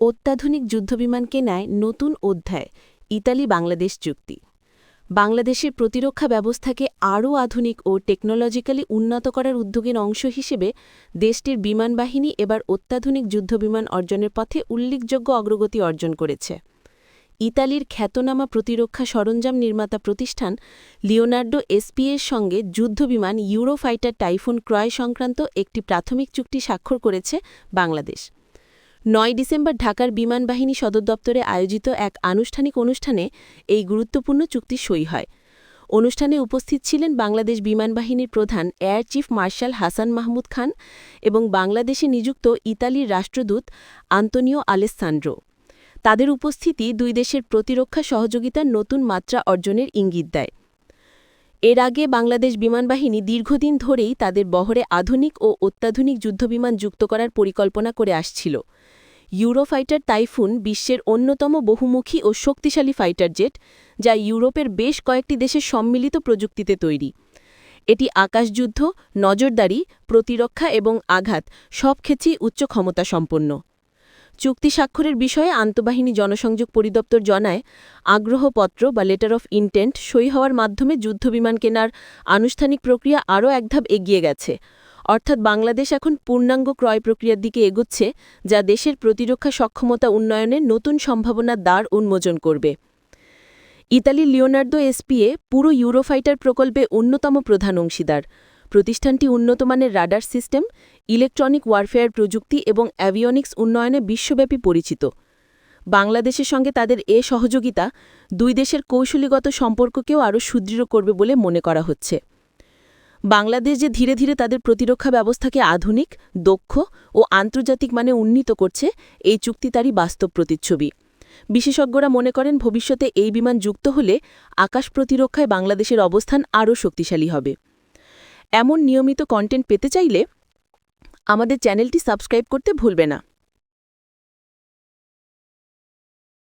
অত্যাধুনিক যুদ্ধবিমান কেনায় নতুন অধ্যায় ইতালি বাংলাদেশ চুক্তি। বাংলাদেশের প্রতিরক্ষা ব্যবস্থাকে আরও আধুনিক ও টেকনোলজিক্যালি উন্নত করার উদ্যোগের অংশ হিসেবে দেশটির বিমানবাহিনী এবার অত্যাধুনিক যুদ্ধবিমান অর্জনের পথে উল্লেখযোগ্য অগ্রগতি অর্জন করেছে। ইতালির খ্যাতনামা প্রতিরক্ষা সরঞ্জাম নির্মাতা প্রতিষ্ঠান লিওনার্ডো এসপিএর সঙ্গে যুদ্ধবিমান ইউরোফাইটার টাইফুন ক্রয় সংক্রান্ত একটি প্রাথমিক চুক্তি স্বাক্ষর করেছে বাংলাদেশ। নয় ডিসেম্বর ঢাকার বিমানবাহিনী সদর দপ্তরে আয়োজিত এক আনুষ্ঠানিক অনুষ্ঠানে এই গুরুত্বপূর্ণ চুক্তি সই হয়। অনুষ্ঠানে উপস্থিত ছিলেন বাংলাদেশ বিমানবাহিনীর প্রধান air chief marshal Hasan Mahmud Khan এবং বাংলাদেশে নিযুক্ত ইতালির রাষ্ট্রদূত আন্তনিও আলেসান্ড্রো তাদের উপস্থিতি দুই দেশের প্রতিরক্ষা সহযোগিতার নতুন মাত্রা অর্জনের ইঙ্গিত দেয়। এর আগে বাংলাদেশ বিমানবাহিনী দীর্ঘদিন ধরেই তাদের বহরে আধুনিক ও অত্যাধুনিক যুদ্ধবিমান যুক্ত করার পরিকল্পনা করে আসছিল। ইউরোফাইটার টাইফুন বিশ্বের অন্যতম বহুমুখী ও শক্তিশালী ফাইটার জেট, যা ইউরোপের বেশ কয়েকটি দেশের সম্মিলিত প্রযুক্তিতে তৈরি। এটি আকাশযুদ্ধ, নজরদারি, প্রতিরক্ষা এবং আঘাত সব ক্ষেত্রেই উচ্চ ক্ষমতা সম্পন্ন। চুক্তি স্বাক্ষরের বিষয়ে আন্তঃবাহিনী জনসংযোগ পরিদপ্তর জানায়, আগ্রহপত্র বা লেটার অফ ইন্টেন্ট সই হওয়ার মাধ্যমে যুদ্ধবিমান কেনার আনুষ্ঠানিক প্রক্রিয়া আরও একধাপ এগিয়ে গেছে। অর্থাৎ বাংলাদেশ এখন পূর্ণাঙ্গ ক্রয় প্রক্রিয়ার দিকে এগুচ্ছে, যা দেশের প্রতিরক্ষা সক্ষমতা উন্নয়নের নতুন সম্ভাবনার দ্বার উন্মোচন করবে। ইতালির লিওনার্দো এসপিএ পুরো ইউরোফাইটার প্রকল্পে অন্যতম প্রধান অংশীদার। প্রতিষ্ঠানটি উন্নতমানের রাডার সিস্টেম, ইলেকট্রনিক ওয়ারফেয়ার প্রযুক্তি এবং অ্যাভিয়নিক্স উন্নয়নে বিশ্বব্যাপী পরিচিত। বাংলাদেশের সঙ্গে তাদের এ সহযোগিতা দুই দেশের কৌশলীগত সম্পর্ককেও আরও সুদৃঢ় করবে বলে মনে করা হচ্ছে। বাংলাদেশ যে ধীরে ধীরে তাদের প্রতিরক্ষা ব্যবস্থাকে আধুনিক, দক্ষ ও আন্তর্জাতিক মানে উন্নীত করছে, এই চুক্তি তারই বাস্তব প্রতিচ্ছবি। বিশেষজ্ঞরা মনে করেন ভবিষ্যতে এই বিমান যুক্ত হলে আকাশ প্রতিরক্ষায় বাংলাদেশের অবস্থান আরও শক্তিশালী হবে। এমন নিয়মিত কন্টেন্ট পেতে চাইলে আমাদের চ্যানেলটি সাবস্ক্রাইব করতে ভুলবে না।